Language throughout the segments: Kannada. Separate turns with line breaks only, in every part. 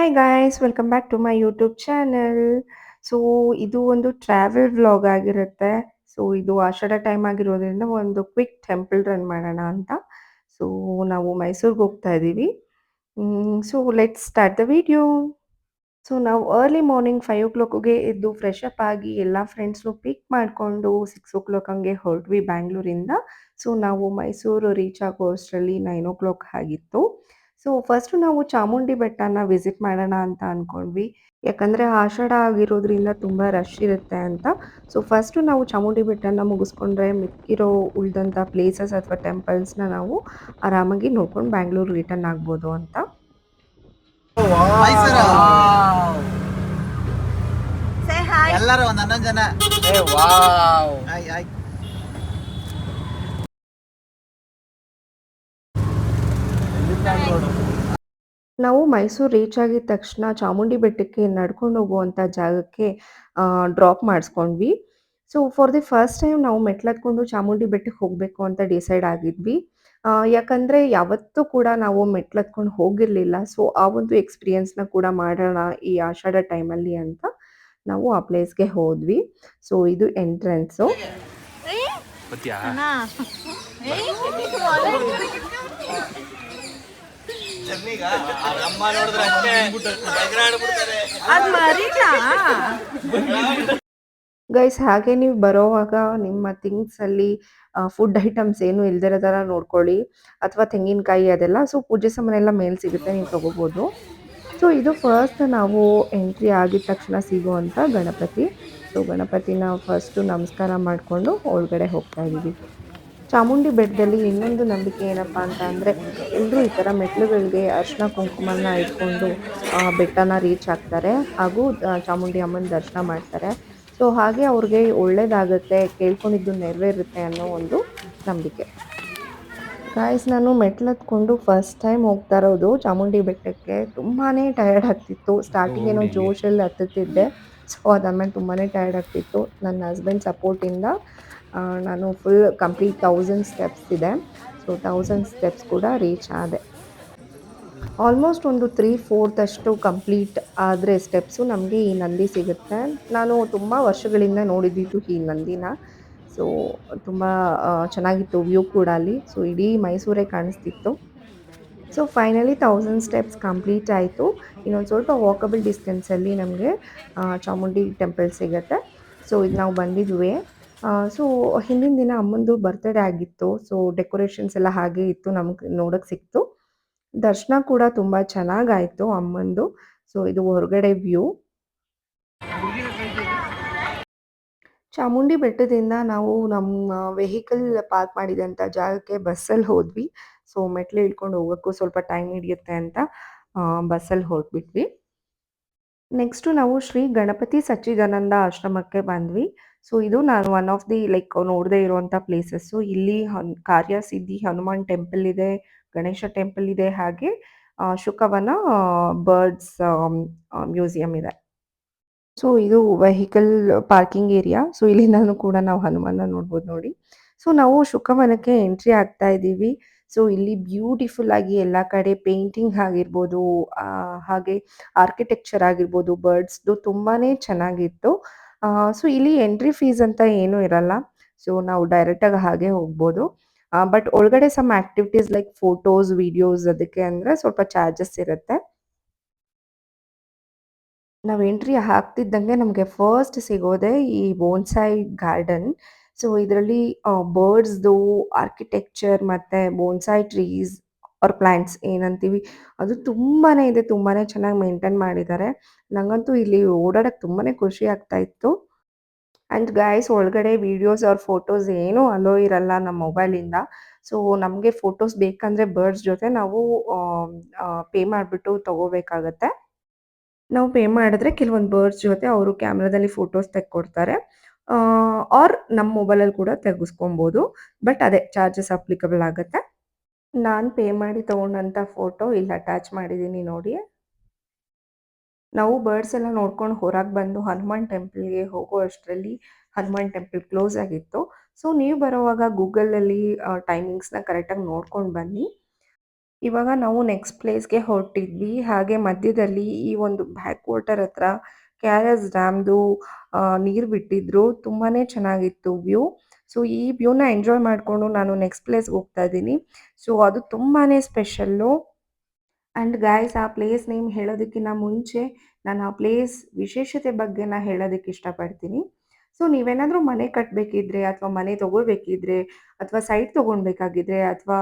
Hi guys welcome back to my YouTube channel so ಇದು ಒಂದು ಟ್ರಾವೆಲ್ ವ್ಲಾಗ್ ಆಗಿರುತ್ತೆ. ಸೊ ಇದು ಆಷಾಢ ಟೈಮ್ ಆಗಿರೋದ್ರಿಂದ ಒಂದು ಕ್ವಿಕ್ ಟೆಂಪಲ್ ರನ್ ಮಾಡೋಣ ಅಂತ. ಸೊ ನಾವು ಮೈಸೂರಿಗೆ ಹೋಗ್ತಾ ಇದ್ದೀವಿ so let's start the video so ನಾವು ಅರ್ಲಿ ಮಾರ್ನಿಂಗ್ ಫೈವ್ ಓ ಕ್ಲಾಕ್ಗೆ ಎದ್ದು ಫ್ರೆಶ್ ಅಪ್ ಆಗಿ ಎಲ್ಲ ಫ್ರೆಂಡ್ಸ್ನು ಪಿಕ್ ಮಾಡಿಕೊಂಡು ಸಿಕ್ಸ್ ಓ ಕ್ಲಾಕ್ ಹಂಗೆ ಹೊರಟ್ವಿ ಬ್ಯಾಂಗ್ಳೂರಿಂದ ಸೊ ನಾವು ಮೈಸೂರು ರೀಚ್ ಆಗೋ ಅಷ್ಟರಲ್ಲಿ ನೈನ್ ಓ ಕ್ಲಾಕ್ ಆಗಿತ್ತು. ಸೊ ಫಸ್ಟು ನಾವು ಚಾಮುಂಡಿ ಬೆಟ್ಟನ ವಿಸಿಟ್ ಮಾಡೋಣ ಅಂತ ಅಂದ್ಕೊಂಡ್ವಿ ಯಾಕಂದರೆ ಆಷಾಢ ಆಗಿರೋದ್ರಿಂದ ತುಂಬ ರಶ್ ಇರುತ್ತೆ ಅಂತ. ಸೊ ಫಸ್ಟು ನಾವು ಚಾಮುಂಡಿ ಬೆಟ್ಟನ ಮುಗಿಸ್ಕೊಂಡ್ರೆ ಮಿಕ್ಕಿರೋ ಉಳಿದಂಥ ಪ್ಲೇಸಸ್ ಅಥವಾ ಟೆಂಪಲ್ಸ್ನ ನಾವು ಆರಾಮಾಗಿ ನೋಡ್ಕೊಂಡು ಬ್ಯಾಂಗ್ಳೂರು ರಿಟರ್ನ್ ಆಗ್ಬೋದು ಅಂತ.
ಎಲ್ಲರೂ ಒಂದ್ ಹನ್ನೊಂದು ಜನ.
ನಾವು ಮೈಸೂರು ರೀಚ್ ಆಗಿದ ತಕ್ಷಣ ಚಾಮುಂಡಿ ಬೆಟ್ಟಕ್ಕೆ ನಡ್ಕೊಂಡು ಹೋಗುವಂಥ ಜಾಗಕ್ಕೆ drop ಮಾಡಿಸ್ಕೊಂಡ್ವಿ. So for the first time ನಾವು ಮೆಟ್ಲತ್ಕೊಂಡು ಚಾಮುಂಡಿ ಬೆಟ್ಟಕ್ಕೆ ಹೋಗಬೇಕು ಅಂತ ಡಿಸೈಡ್ ಆಗಿದ್ವಿ. ಯಾಕಂದರೆ ಯಾಕಂದ್ರೆ ಯಾವತ್ತೂ ಕೂಡ ನಾವು ಮೆಟ್ಲತ್ಕೊಂಡು ಹೋಗಿರಲಿಲ್ಲ. ಸೊ ಆ ಒಂದು ಎಕ್ಸ್ಪೀರಿಯನ್ಸ್ನ ಕೂಡ ಮಾಡೋಣ ಈ ಆಷಾಢ ಟೈಮಲ್ಲಿ ಅಂತ ನಾವು ಆ ಪ್ಲೇಸ್ಗೆ ಹೋದ್ವಿ. ಸೊ ಇದು ಎಂಟ್ರೆನ್ಸು
ಅದ್
ಗೈಸ್ ಹಾಗೆ ನೀವು ಬರೋವಾಗ ನಿಮ್ಮ ಥಿಂಗ್ಸಲ್ಲಿ ಫುಡ್ ಐಟಮ್ಸ್ ಏನು ಇಲ್ದಿರೋ ಥರ ನೋಡ್ಕೊಳ್ಳಿ. ಅಥವಾ ತೆಂಗಿನಕಾಯಿ ಅದೆಲ್ಲ ಸೊ ಪೂಜೆ ಸಾಮಾನೆಲ್ಲ ಮೇಲೆ ಸಿಗುತ್ತೆ ನೀವು ತೊಗೋಬೋದು. ಸೊ ಇದು ಫಸ್ಟ್ ನಾವು ಎಂಟ್ರಿ ಆಗಿದ ತಕ್ಷಣ ಸಿಗುವಂಥ ಗಣಪತಿ. ಸೊ ಗಣಪತಿನ ಫಸ್ಟು ನಮಸ್ಕಾರ ಮಾಡಿಕೊಂಡು ಒಳಗಡೆ ಹೋಗ್ತಾ ಇದ್ದೀವಿ ಚಾಮುಂಡಿ ಬೆಟ್ಟದಲ್ಲಿ ಇನ್ನೊಂದು ನಂಬಿಕೆ ಏನಪ್ಪ ಅಂತ ಅಂದರೆ ಎಲ್ಲರೂ ಈ ಥರ ಮೆಟ್ಲುಗಳಿಗೆ ಅರ್ಶಿನ ಕುಂಕುಮನ ಇಟ್ಕೊಂಡು ಬೆಟ್ಟನ ರೀಚ್ ಆಗ್ತಾರೆ ಹಾಗೂ ಚಾಮುಂಡಿ ಅಮ್ಮನ ದರ್ಶನ ಮಾಡ್ತಾರೆ. ಸೊ ಹಾಗೆ ಅವ್ರಿಗೆ ಒಳ್ಳೇದಾಗುತ್ತೆ ಕೇಳ್ಕೊಂಡಿದ್ದು ನೆರವೇರುತ್ತೆ ಅನ್ನೋ ಒಂದು ನಂಬಿಕೆ. ಗಾಯ್ಸ್ ನಾನು ಮೆಟ್ಲತ್ಕೊಂಡು ಫಸ್ಟ್ ಟೈಮ್ ಹೋಗ್ತಾ ಇರೋದು ಚಾಮುಂಡಿ ಬೆಟ್ಟಕ್ಕೆ. ತುಂಬಾ ಟಯರ್ಡ್ ಆಗ್ತಿತ್ತು. ಸ್ಟಾರ್ಟಿಂಗ್ ಏನೋ ಜೋಶಲ್ಲಿ ಹತ್ತುತ್ತಿದ್ದೆ. ಸೊ ಅದಾದ್ಮೇಲೆ ತುಂಬಾ ಟಯರ್ಡ್ ಆಗ್ತಿತ್ತು. ನನ್ನ ಹಸ್ಬೆಂಡ್ ಸಪೋರ್ಟಿಂದ ನಾನು ಫುಲ್ ಕಂಪ್ಲೀಟ್ ತೌಸಂಡ್ ಸ್ಟೆಪ್ಸ್ ಇದೆ. ಸೊ ತೌಸಂಡ್ ಸ್ಟೆಪ್ಸ್ ಕೂಡ ರೀಚ್ ಆದೆ. ಆಲ್ಮೋಸ್ಟ್ ಒಂದು ತ್ರೀ ಫೋರ್ತ್ ಅಷ್ಟು ಕಂಪ್ಲೀಟ್ ಆದರೆ ಸ್ಟೆಪ್ಸು ನಮಗೆ ಈ ನಂದಿ ಸಿಗುತ್ತೆ. ನಾನು ತುಂಬ ವರ್ಷಗಳಿಂದ ನೋಡಿದ್ದಿದ್ದು ಈ ನಂದಿನ. ಸೊ ತುಂಬ ಚೆನ್ನಾಗಿತ್ತು ವ್ಯೂ ಕೂಡ ಅಲ್ಲಿ. ಸೊ ಇಡೀ ಮೈಸೂರೇ ಕಾಣಿಸ್ತಿತ್ತು. So finally thousand steps complete ಆಯಿತು. ಇನ್ನೊಂದು ಸ್ವಲ್ಪ ವಾಕಬಲ್ ಡಿಸ್ಟೆನ್ಸಲ್ಲಿ ನಮಗೆ ಚಾಮುಂಡಿ ಟೆಂಪಲ್ ಸಿಗುತ್ತೆ. ಸೊ ಇದು ನಾವು ಬಂದಿದ್ವಿ. ಸೊ ಹಿಂದಿನ ದಿನ ಅಮ್ಮಂದು ಬರ್ತ್ಡೇ ಆಗಿತ್ತು. ಸೊ ಡೆಕೋರೇಷನ್ಸ್ ಎಲ್ಲ ಹಾಗೆ ಇತ್ತು, ನಮ್ಗೆ ನೋಡೋಕ್ಕೆ ಸಿಕ್ತು. ದರ್ಶನ ಕೂಡ ತುಂಬ ಚೆನ್ನಾಗಾಯಿತು ಅಮ್ಮಂದು. ಸೊ ಇದು ಹೊರಗಡೆ ವ್ಯೂ ಚಾಮುಂಡಿ ಬೆಟ್ಟದಿಂದ ನಾವು ನಮ್ಮ ವೆಹಿಕಲ್ ಪಾರ್ಕ್ ಮಾಡಿದಂಥ ಜಾಗಕ್ಕೆ ಬಸ್ಸಲ್ಲಿ ಹೋದ್ವಿ. ಸೊ ಮೆಟ್ಲು ಇಳ್ಕೊಂಡು ಹೋಗೋಕ್ಕೂ ಸ್ವಲ್ಪ ಟೈಮ್ ಹಿಡಿಯುತ್ತೆ ಅಂತ ಬಸ್ಸಲ್ಲಿ ಹೊರಟ್ಬಿಟ್ವಿ ನೆಕ್ಸ್ಟು ನಾವು ಶ್ರೀ ಗಣಪತಿ ಸಚ್ಚಿದಾನಂದ ಆಶ್ರಮಕ್ಕೆ ಬಂದ್ವಿ. ಸೊ ಇದು ನಾನು ಒನ್ ಆಫ್ ದಿ ಲೈಕ್ ನೋಡದೇ ಇರುವಂತ ಪ್ಲೇಸಸ್ಸು ಇಲ್ಲಿ ಹನ್ ಕಾರ್ಯಸಿದ್ಧಿ ಹನುಮಾನ್ ಟೆಂಪಲ್ ಇದೆ, ಗಣೇಶ ಟೆಂಪಲ್ ಇದೆ, ಹಾಗೆ ಶುಕವನ ಬರ್ಡ್ಸ್ ಮ್ಯೂಸಿಯಂ ಇದೆ. ಸೊ ಇದು ವೆಹಿಕಲ್ ಪಾರ್ಕಿಂಗ್ ಏರಿಯಾ ಸೊ ನಾನು ಕೂಡ ನಾವು ಹನುಮಾನ ನೋಡ್ಬೋದು ನೋಡಿ. ಸೊ ನಾವು ಶುಕವನಕ್ಕೆ ಎಂಟ್ರಿ ಆಗ್ತಾ ಇದ್ದೀವಿ. ಸೊ ಇಲ್ಲಿ ಬ್ಯೂಟಿಫುಲ್ ಆಗಿ ಎಲ್ಲ ಕಡೆ ಪೇಂಟಿಂಗ್ ಆಗಿರ್ಬೋದು ಹಾಗೆ ಆರ್ಕಿಟೆಕ್ಚರ್ ಆಗಿರ್ಬೋದು ಬರ್ಡ್ಸ್ದು ತುಂಬಾನೇ ಚೆನ್ನಾಗಿತ್ತು. ಸೊ ಇಲ್ಲಿ ಎಂಟ್ರಿ ಫೀಸ್ ಅಂತ ಏನೂ ಇರಲ್ಲ. ಸೊ ನಾವು ಡೈರೆಕ್ಟಾಗಿ ಹಾಗೆ ಹೋಗ್ಬೋದು. ಬಟ್ ಒಳಗಡೆ some activities like photos videos ಅದಕ್ಕೆ ಅಂದರೆ ಸ್ವಲ್ಪ ಚಾರ್ಜಸ್ ಇರುತ್ತೆ. ನಾವು ಎಂಟ್ರಿ ಹಾಕ್ತಿದ್ದಂಗೆ ನಮಗೆ ಫಸ್ಟ್ ಸಿಗೋದೆ ಈ ಬೋನ್ಸಾಯಿ ಗಾರ್ಡನ್ ಸೊ ಇದರಲ್ಲಿ ಬರ್ಡ್ಸ್ದು ಆರ್ಕಿಟೆಕ್ಚರ್ ಮತ್ತು ಬೋನ್ಸಾಯಿ ಟ್ರೀಸ್ ಆರ್ ಪ್ಲಾಂಟ್ಸ್ ಏನಂತೀವಿ, ಅದು ತುಂಬಾ ಇದೆ ತುಂಬಾ ಚೆನ್ನಾಗಿ ಮೇಂಟೈನ್ ಮಾಡಿದ್ದಾರೆ. ನಂಗಂತೂ ಇಲ್ಲಿ ಓಡಾಡಕ್ಕೆ ತುಂಬಾ ಖುಷಿ ಆಗ್ತಾ ಇತ್ತು. ಆ್ಯಂಡ್ ಗೈಸ್ ಒಳಗಡೆ ವೀಡಿಯೋಸ್ ಆರ್ ಫೋಟೋಸ್ ಏನೂ ಅಲೋ ಇರಲ್ಲ ನಮ್ಮ ಮೊಬೈಲಿಂದ ಸೊ ನಮಗೆ ಫೋಟೋಸ್ ಬೇಕಂದರೆ ಬರ್ಡ್ಸ್ ಜೊತೆ ನಾವು ಪೇ ಮಾಡಿಬಿಟ್ಟು ತಗೋಬೇಕಾಗತ್ತೆ. ನಾವು ಪೇ ಮಾಡಿದ್ರೆ ಕೆಲವೊಂದು ಬರ್ಡ್ಸ್ ಜೊತೆ ಅವರು ಕ್ಯಾಮ್ರಾದಲ್ಲಿ ಫೋಟೋಸ್ ತೆಕ್ಕೊಡ್ತಾರೆ. ಆರ್ ನಮ್ಮ ಮೊಬೈಲಲ್ಲಿ ಕೂಡ ತೆಗೆಸ್ಕೊಬೋದು. ಬಟ್ ಅದೇ ಚಾರ್ಜಸ್ ಅಪ್ಲಿಕಬಲ್ ಆಗುತ್ತೆ. ನಾನು ಪೇ ಮಾಡಿ ತೊಗೊಂಡಂಥ ಫೋಟೋ ಇಲ್ಲಿ ಅಟ್ಯಾಚ್ ಮಾಡಿದ್ದೀನಿ ನೋಡಿ ನಾವು ಬರ್ಡ್ಸ್ ಎಲ್ಲ ನೋಡ್ಕೊಂಡು ಹೊರಗೆ ಬಂದು ಹನುಮಾನ್ ಟೆಂಪಲ್ಗೆ ಹೋಗೋ ಅಷ್ಟರಲ್ಲಿ ಹನುಮಾನ್ ಟೆಂಪಲ್ ಕ್ಲೋಸ್ ಆಗಿತ್ತು ಸೊ ನೀವು ಬರೋವಾಗ ಗೂಗಲಲ್ಲಿ ಟೈಮಿಂಗ್ಸ್ನ ಕರೆಕ್ಟಾಗಿ ನೋಡ್ಕೊಂಡು ಬನ್ನಿ ಇವಾಗ ನಾವು ನೆಕ್ಸ್ಟ್ ಪ್ಲೇಸ್‌ಗೆ ಹೊರಟಿದ್ವಿ. ಹಾಗೆ ಮಧ್ಯದಲ್ಲಿ ಈ ಒಂದು ಬ್ಯಾಕ್ ವಾಟರ್ ಹತ್ರ ಕೆ.ಆರ್.ಎಸ್ ಡ್ಯಾಮ್‌ದು ಆಹ್, ನೀರು ಬಿಟ್ಟಿದ್ರು. ತುಂಬಾ ಚೆನ್ನಾಗಿತ್ತು ವ್ಯೂ. ಸೊ, ಈ ವ್ಯೂನ ಎಂಜಾಯ್ ಮಾಡಿಕೊಂಡು ನಾನು ನೆಕ್ಸ್ಟ್ ಪ್ಲೇಸ್‌ಗೆ ಹೋಗ್ತಾ ಇದ್ದೀನಿ. ಸೊ, ಅದು ತುಂಬಾ ಸ್ಪೆಷಲ್ಲು. ಆ್ಯಂಡ್ ಗಾಯ್ಸ್ ಆ ಪ್ಲೇಸ್ ನೇಮ್ ಹೇಳೋದಕ್ಕಿಂತ ಮುಂಚೆ ನಾನು ಆ ಪ್ಲೇಸ್ ವಿಶೇಷತೆ ಬಗ್ಗೆ ನಾನು ಹೇಳೋದಕ್ಕೆ ಇಷ್ಟಪಡ್ತೀನಿ. ಸೊ, ನೀವೇನಾದರೂ ಮನೆ ಕಟ್ಟಬೇಕಿದ್ರೆ ಅಥವಾ ಮನೆ ತಗೋಬೇಕಿದ್ರೆ ಅಥವಾ ಸೈಟ್ ತೊಗೊಳ್ಬೇಕಾಗಿದ್ರೆ ಅಥವಾ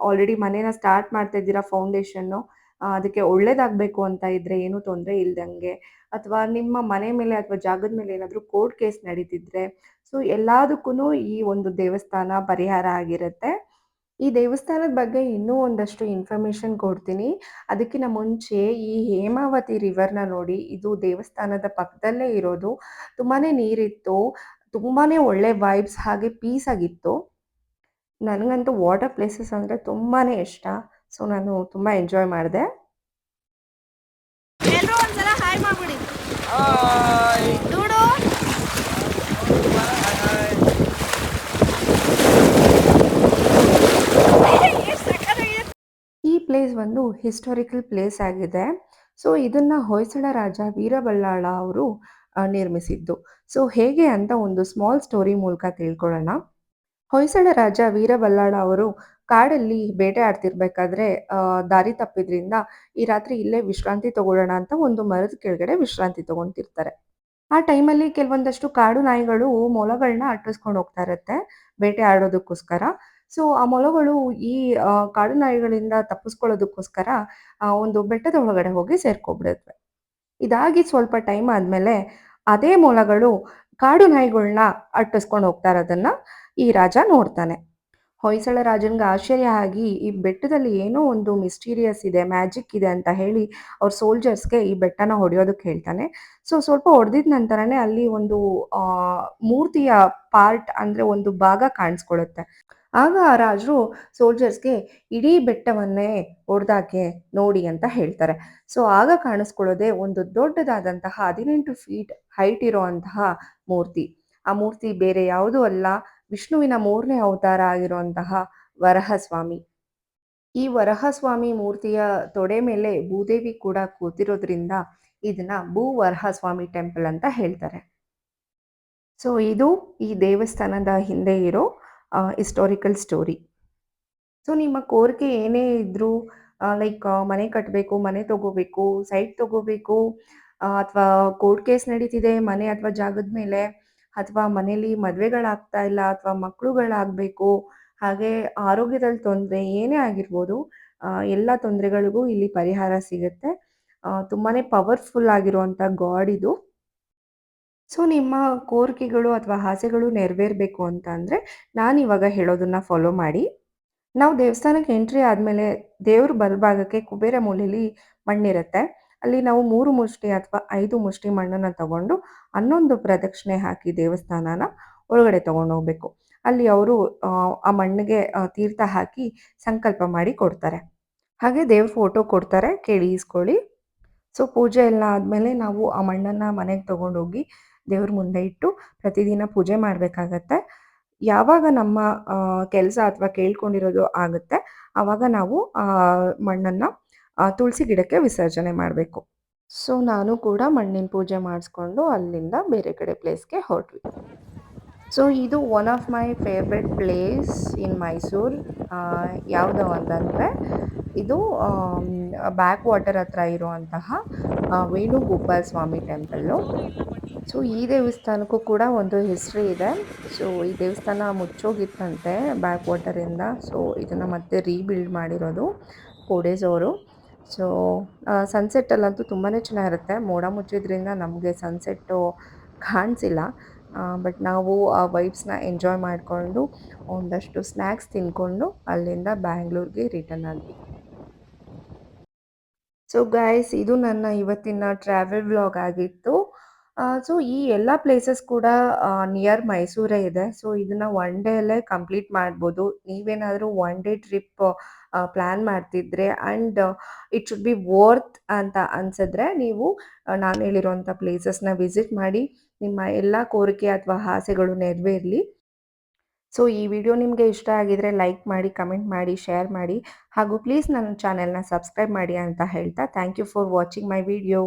ಆಲ್ರೆಡಿ ಮನೇನ ಸ್ಟಾರ್ಟ್ ಮಾಡ್ತಾ ಇದ್ದೀರಾ ಫೌಂಡೇಶನ್ನು ಅದಕ್ಕೆ ಒಳ್ಳೇದಾಗಬೇಕು ಅಂತ ಇದ್ದರೆ ಏನೂ ತೊಂದರೆ ಇಲ್ದಂಗೆ ಅಥವಾ ನಿಮ್ಮ ಮನೆ ಮೇಲೆ ಅಥವಾ ಜಾಗದ ಮೇಲೆ ಏನಾದರೂ ಕೋರ್ಟ್ ಕೇಸ್ ನಡೀತಿದ್ರೆ ಸೊ, ಎಲ್ಲದಕ್ಕೂ ಈ ಒಂದು ದೇವಸ್ಥಾನ ಪರಿಹಾರ ಆಗಿರುತ್ತೆ. ಈ ದೇವಸ್ಥಾನದ ಬಗ್ಗೆ ಇನ್ನೂ ಒಂದಷ್ಟು ಇನ್ಫಾರ್ಮೇಷನ್ ಕೊಡ್ತೀನಿ. ಅದಕ್ಕಿಂತ ಮುಂಚೆ ಈ ಹೇಮಾವತಿ ರಿವರ್‌ನ ನೋಡಿ. ಇದು ದೇವಸ್ಥಾನದ ಪಕ್ಕದಲ್ಲೇ ಇರೋದು. ತುಂಬಾನೇ ನೀರಿತ್ತು. ತುಂಬಾನೇ ಒಳ್ಳೆ ವೈಬ್ಸ್ ಹಾಗೆ ಪೀಸ್ ಆಗಿತ್ತು. ನನಗಂತೂ ವಾಟರ್ ಪ್ಲೇಸಸ್ ಅಂದರೆ ತುಂಬಾನೇ ಇಷ್ಟ. ಸೊ, ನಾನು ತುಂಬ ಎಂಜಾಯ್ ಮಾಡಿದೆ.
ಎಲ್ಲರೂ ಒಂದ್ಸಲ ಹಾಯ್ ಮಾಡ್ಬಿಡಿ
ಈ ಪ್ಲೇಸ್ ಒಂದು ಹಿಸ್ಟೋರಿಕಲ್ ಪ್ಲೇಸ್ ಆಗಿದೆ. ಸೊ, ಇದನ್ನ ಹೊಯ್ಸಳ ರಾಜ ವೀರಬಲ್ಲಾಳ ಅವರು ನಿರ್ಮಿಸಿದ್ದು. ಸೊ, ಹೇಗೆ ಅಂತ ಒಂದು ಸ್ಮಾಲ್ ಸ್ಟೋರಿ ಮೂಲಕ ತಿಳ್ಕೊಳ್ಳೋಣ. ಹೊಯ್ಸಳ ರಾಜ ವೀರಬಲ್ಲಾಳ ಅವರು ಕಾಡಲ್ಲಿ ಬೇಟೆ ಆಡ್ತಿರ್ಬೇಕಾದ್ರೆ ದಾರಿ ತಪ್ಪಿದ್ರಿಂದ ಈ ರಾತ್ರಿ ಇಲ್ಲೇ ವಿಶ್ರಾಂತಿ ತಗೊಳ್ಳೋಣ ಅಂತ ಒಂದು ಮರದ ಕೆಳಗಡೆ ವಿಶ್ರಾಂತಿ ತಗೊಂತಿರ್ತಾರೆ. ಆ ಟೈಮಲ್ಲಿ ಕೆಲವೊಂದಷ್ಟು ಕಾಡು ನಾಯಿಗಳು ಮೊಲಗಳನ್ನ ಅಟ್ಟಿಸ್ಕೊಂಡು ಹೋಗ್ತಾ ಇರುತ್ತೆ ಬೇಟೆ ಆಡೋದಕ್ಕೋಸ್ಕರ. ಸೊ, ಆ ಮೊಲಗಳು ಈ ಕಾಡು ನಾಯಿಗಳಿಂದ ತಪ್ಪಿಸ್ಕೊಳ್ಳೋದಕ್ಕೋಸ್ಕರ ಒಂದು ಬೆಟ್ಟದ ಒಳಗಡೆ ಹೋಗಿ ಸೇರ್ಕೊಬಿಡುತ್ತೆ ಇದಾಗಿ ಸ್ವಲ್ಪ ಟೈಮ್ ಆದ್ಮೇಲೆ ಅದೇ ಮೊಲಗಳು ಕಾಡು ನಾಯಿಗಳನ್ನ ಅಟ್ಟಿಸ್ಕೊಂಡು ಹೋಗ್ತಾ ಇರೋದನ್ನ ಈ ರಾಜ ನೋಡ್ತಾನೆ. ಹೊಯ್ಸಳ ರಾಜನ್ಗೆ ಆಶ್ಚರ್ಯ ಆಗಿ ಈ ಬೆಟ್ಟದಲ್ಲಿ ಏನೋ ಒಂದು ಮಿಸ್ಟೀರಿಯಸ್ ಇದೆ, ಮ್ಯಾಜಿಕ್ ಇದೆ ಅಂತ ಹೇಳಿ ಅವ್ರ ಸೋಲ್ಜರ್ಸ್‌ಗೆ ಈ ಬೆಟ್ಟನ ಹೊಡೆಯೋದಕ್ಕೆ ಹೇಳ್ತಾನೆ. ಸೊ, ಸ್ವಲ್ಪ ಹೊಡೆದಿದ ನಂತರನೇ ಅಲ್ಲಿ ಒಂದು ಮೂರ್ತಿಯ ಪಾರ್ಟ್ ಅಂದ್ರೆ ಒಂದು ಭಾಗ ಕಾಣಿಸ್ಕೊಳ್ಳುತ್ತೆ. ಆಗ ಆ ರಾಜರು ಸೋಲ್ಜರ್ಸ್‌ಗೆ ಇಡೀ ಬೆಟ್ಟವನ್ನೇ ಹೊಡೆದಾಕೆ ನೋಡಿ ಅಂತ ಹೇಳ್ತಾರೆ. ಸೊ, ಆಗ ಕಾಣಿಸ್ಕೊಳ್ಳೋದೆ ಒಂದು ದೊಡ್ಡದಾದಂತಹ 18 ಫೀಟ್ ಹೈಟ್ ಇರುವಂತಹ ಮೂರ್ತಿ. ಆ ಮೂರ್ತಿ ಬೇರೆ ಯಾವುದೂ ಅಲ್ಲ ವಿಷ್ಣುವಿನ ಮೂರನೇ ಅವತಾರ ಆಗಿರುವಂತಹ ವರಹಸ್ವಾಮಿ. ಈ ವರಹಸ್ವಾಮಿ ಮೂರ್ತಿಯ ತೊಡೆ ಮೇಲೆ ಭೂದೇವಿ ಕೂಡ ಕೂತಿರೋದ್ರಿಂದ ಇದನ್ನ ಭೂವರಹಸ್ವಾಮಿ ಟೆಂಪಲ್ ಅಂತ ಹೇಳ್ತಾರೆ. ಸೊ, ಇದು ಈ ದೇವಸ್ಥಾನದ ಹಿಂದೆ ಇರೋ ಹಿಸ್ಟಾರಿಕಲ್ ಸ್ಟೋರಿ. ಸೊ, ನಿಮ್ಮ ಕೋರಿಕೆ ಏನೇ ಇದ್ದರೂ ಲೈಕ್ ಮನೆ ಕಟ್ಟಬೇಕು, ಮನೆ ತಗೋಬೇಕು, ಸೈಟ್ ತಗೋಬೇಕು ಅಥವಾ ಕೋರ್ಟ್ ಕೇಸ್ ನಡೀತಿದೆ ಮನೆ ಅಥವಾ ಜಾಗದ ಮೇಲೆ ಅಥವಾ ಮನೇಲಿ ಮದುವೆಗಳಾಗ್ತಾ ಇಲ್ಲ ಅಥವಾ ಮಕ್ಕಳುಗಳಾಗಬೇಕು ಹಾಗೆ ಆರೋಗ್ಯದಲ್ಲಿ ತೊಂದರೆ ಏನೇ ಆಗಿರ್ಬೋದು ಎಲ್ಲ ತೊಂದರೆಗಳಿಗೂ ಇಲ್ಲಿ ಪರಿಹಾರ ಸಿಗುತ್ತೆ. ತುಂಬಾ ಪವರ್‌ಫುಲ್ ಆಗಿರುವಂಥ ಗಾಡ್ ಇದು. ಸೊ, ನಿಮ್ಮ ಕೋರಿಕೆಗಳು ಅಥವಾ ಆಸೆಗಳು ನೆರವೇರಬೇಕು ಅಂತ ನಾನು ನಾನಿವಾಗ ಹೇಳೋದನ್ನ ಫಾಲೋ ಮಾಡಿ. ನಾವು ದೇವಸ್ಥಾನಕ್ಕೆ ಎಂಟ್ರಿ ಆದಮೇಲೆ ದೇವ್ರ ಬಲಭಾಗಕ್ಕೆ ಕುಬೇರ ಮೂಲೆಯಲ್ಲಿ ಮಣ್ಣಿರುತ್ತೆ. ಅಲ್ಲಿ ನಾವು ಮೂರು ಮುಷ್ಟಿ ಅಥವಾ ಐದು ಮುಷ್ಟಿ ಮಣ್ಣನ್ನು ತಗೊಂಡು 11 ಪ್ರದಕ್ಷಿಣೆ ಹಾಕಿ ದೇವಸ್ಥಾನನ ಒಳಗಡೆ ತಗೊಂಡು ಹೋಗ್ಬೇಕು. ಅಲ್ಲಿ ಅವರು ಆ ಮಣ್ಣಿಗೆ ತೀರ್ಥ ಹಾಕಿ ಸಂಕಲ್ಪ ಮಾಡಿ ಕೊಡ್ತಾರೆ. ಹಾಗೆ ದೇವ್ರ ಫೋಟೋ ಕೊಡ್ತಾರೆ ಕೇಳಿ ಇಸ್ಕೊಳ್ಳಿ ಸೊ, ಪೂಜೆ ಎಲ್ಲ ಆದಮೇಲೆ ನಾವು ಆ ಮಣ್ಣನ್ನು ಮನೆಗೆ ತಗೊಂಡೋಗಿ ದೇವ್ರ ಮುಂದೆ ಇಟ್ಟು ಪ್ರತಿದಿನ ಪೂಜೆ ಮಾಡಬೇಕಾಗತ್ತೆ. ಯಾವಾಗ ನಮ್ಮ ಕೆಲಸ ಅಥವಾ ಕೇಳ್ಕೊಂಡಿರೋದು ಆಗುತ್ತೆ ಆವಾಗ ನಾವು ಮಣ್ಣನ್ನು ತುಳಸಿ ಗಿಡಕ್ಕೆ ವಿಸರ್ಜನೆ ಮಾಡಬೇಕು. ಸೊ, ನಾನು ಕೂಡ ಮಣ್ಣಿನ ಪೂಜೆ ಮಾಡಿಸ್ಕೊಂಡು ಅಲ್ಲಿಂದ ಬೇರೆ ಕಡೆ ಪ್ಲೇಸ್‌ಗೆ ಹೊರಟ್ವಿ. ಸೊ, ಇದು one of my favourite place in Mysuru ಯಾವುದು ಅಂತಂದರೆ ಇದು ಬ್ಯಾಕ್ ವಾಟರ್ ಹತ್ರ ಇರುವಂತಹ ವೇಣುಗೋಪಾಲ ಸ್ವಾಮಿ ಟೆಂಪಲ್ಲು. ಸೊ, ಈ ದೇವಸ್ಥಾನಕ್ಕೂ ಕೂಡ ಒಂದು ಹಿಸ್ಟ್ರಿ ಇದೆ. ಸೊ, ಈ ದೇವಸ್ಥಾನ ಮುಚ್ಚೋಗಿತ್ತಂತೆ ಬ್ಯಾಕ್ ವಾಟರಿಂದ. ಸೊ, ಇದನ್ನು ಮತ್ತೆ ರೀಬಿಲ್ಡ್ ಮಾಡಿರೋದು ಕೋಡೇಜವರು. ಸೊ, ಸನ್ಸೆಟ್ಟಲ್ಲಂತೂ ತುಂಬಾ ಚೆನ್ನಾಗಿರುತ್ತೆ. ಮೋಡ ಮುಚ್ಚಿದ್ರಿಂದ ನಮಗೆ ಸನ್ಸೆಟ್ಟು ಕಾಣಿಸಿಲ್ಲ. ಬಟ್ ನಾವು ಆ ವೈಬ್ಸ್‌ನ ಎಂಜಾಯ್ ಮಾಡಿಕೊಂಡು ಒಂದಷ್ಟು ಸ್ನ್ಯಾಕ್ಸ್ ತಿಂದ್ಕೊಂಡು ಅಲ್ಲಿಂದ ಬ್ಯಾಂಗ್ಳೂರಿಗೆ ರಿಟರ್ನ್ ಆದ್ವಿ. ಸೊ, ಗೈಸ್ ಇದು ನನ್ನ ಇವತ್ತಿನ ಟ್ರಾವೆಲ್ ವ್ಲಾಗ್ ಆಗಿತ್ತು. ಸೊ, ಈ ಎಲ್ಲ ಪ್ಲೇಸಸ್ ಕೂಡ ನಿಯರ್ ಮೈಸೂರೇ ಇದೆ. ಸೊ, ಇದನ್ನ ಒನ್ ಡೇಲೇ ಕಂಪ್ಲೀಟ್ ಮಾಡ್ಬೋದು. ನೀವೇನಾದರೂ ಒನ್ ಡೇ ಟ್ರಿಪ್ ಪ್ಲ್ಯಾನ್ ಮಾಡ್ತಿದ್ರೆ and it should be worth ಅಂತ ಅನ್ಸಿದ್ರೆ ನೀವು ನಾನು ಹೇಳಿರುವಂಥ ಪ್ಲೇಸಸ್‌ನ ವಿಸಿಟ್ ಮಾಡಿ. ನಿಮ್ಮ ಎಲ್ಲ ಕೋರಿಕೆ ಅಥವಾ ಆಸೆಗಳು ನೆರವೇರಲಿ. ಸೊ ಈ ವಿಡಿಯೋ ನಿಮಗೆ ಇಷ್ಟ ಆಗಿದ್ರೆ ಲೈಕ್ ಮಾಡಿ ಕಮೆಂಟ್ ಮಾಡಿ ಶೇರ್ ಮಾಡಿ ಹಾಗೂ ಪ್ಲೀಸ್ ನನ್ನ ಚಾನೆಲ್ನ ಸಬ್ಸ್ಕ್ರೈಬ್ ಮಾಡಿ ಅಂತ ಹೇಳ್ತಾ thank you for watching my video